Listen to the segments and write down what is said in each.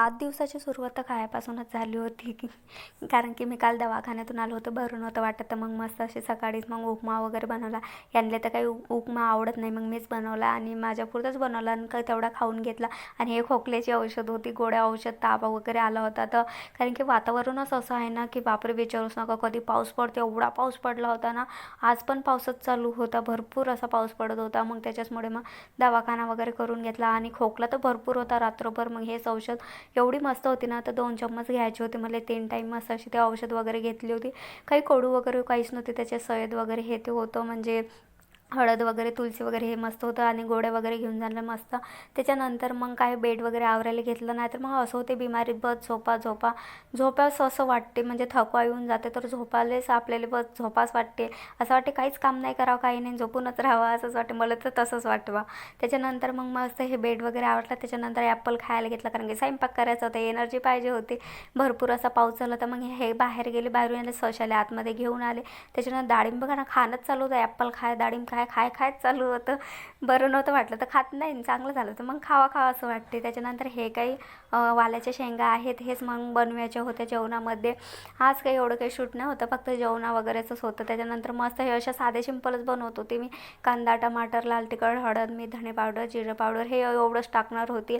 आठ दिवसाची सुरुवात तर खायापासूनच झाली होती. कारण की मी काल दवाखान्यातून आलो होतो बरं नव्हतं वाटत. तर मग मस्त अशी सकाळीच मग उपमा वगैरे बनवला. यांना तर काही उपमा आवडत नाही मग मीच बनवला आणि माझ्यापुरतंच बनवला आणि काही तेवढा खाऊन घेतला. आणि हे खोकल्याची औषध होती गोड्या औषध ताप वगैरे आला होता. तर कारण की वातावरणच असं आहे ना की बापरे विचारूच नका. कधी पाऊस पडतो एवढा पाऊस पडला होता ना. आज पण पाऊसच चालू होता भरपूर असा पाऊस पडत होता. मग त्याच्याचमुळे मग दवाखाना वगैरे करून घेतला. आणि खोकला तर भरपूर होता रात्रभर. मग हेच औषध एवढी मस्त होती ना तर दोन चम्मच घ्यायचे होते. मला तीन टाईम मस्त अशी ते औषध वगैरे घेतली होती. काही कडू वगैरे काहीच नव्हते त्याचे सयद वगैरे हे ते होतं. म्हणजे हळद वगैरे तुलसी वगैरे हे मस्त होतं आणि गोळ्या वगैरे घेऊन झालं मस्त. त्याच्यानंतर मग काय बेड वगैरे आवरायला घेतलं नाही तर मग असं होते बिमारीत बस झोपा झोपा. झोपास असं वाटते म्हणजे थकवा येऊन जाते तर झोपालेच आपल्याला बस झोपास वाटते. असं वाटते काहीच काम नाही करावं काही नाही झोपूनच राहावं असंच वाटते. मला तर तसंच वाटवा त्याच्यानंतर मग मस्त हे बेड वगैरे आवरला त्याच्यानंतर ॲपल खायला घेतला कारण की स्वयंपाक करायचा होता एनर्जी पाहिजे होती. भरपूर असा पाऊस झाला तर मग हे बाहेर गेले बाहेरून आले सशाले आतमध्ये घेऊन आले. त्याच्यानंतर डाळिंब खाणं खाणंच चालू होतं ॲपल खाय डाळिंब खाय. खाय खायच चालू होतं. बरं नव्हतं वाटलं तर खात नाही आणि चांगलं झालं तर मग खावा खावा असं वाटते. त्याच्यानंतर हे काही वालाच्या शेंगा आहेत. हेच मग बनवायच्या होत्या जेवणामध्ये. आज काही एवढं काही शूट नाही होतं फक्त जेवणा वगैरेचंच होतं. त्याच्यानंतर मस्त हे अशा साधे सिंपलच बनवत होते मी. कांदा टमाटर लाल तिखट हळद मीठ धणे पावडर जिरं पावडर हे एवढंच टाकणार होती.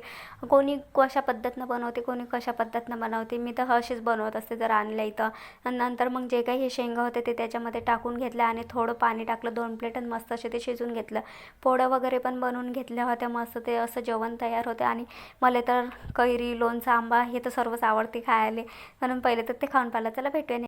कोणी कशा पद्धतीनं बनवते कोणी कशा पद्धतीनं बनवते मी तर अशीच बनवत असते जर आणल्या इथं. नंतर मग जे काही हे शेंगा होते ते त्याच्यामध्ये टाकून घेतलं आणि थोडं पाणी टाकलं दोन प्लेट आणि मस्त असे ते शिजून घेतलं. पोळ्या वगैरे पण बनवून घेतल्या होत्या. मस्त ते असं जेवण तयार होते. आणि मला तर कैरी लोणचं आंबा हे तर सर्वच आवडते खायला. म्हणून पहिले तर ते खाऊन पाहिलं. चला भेटूया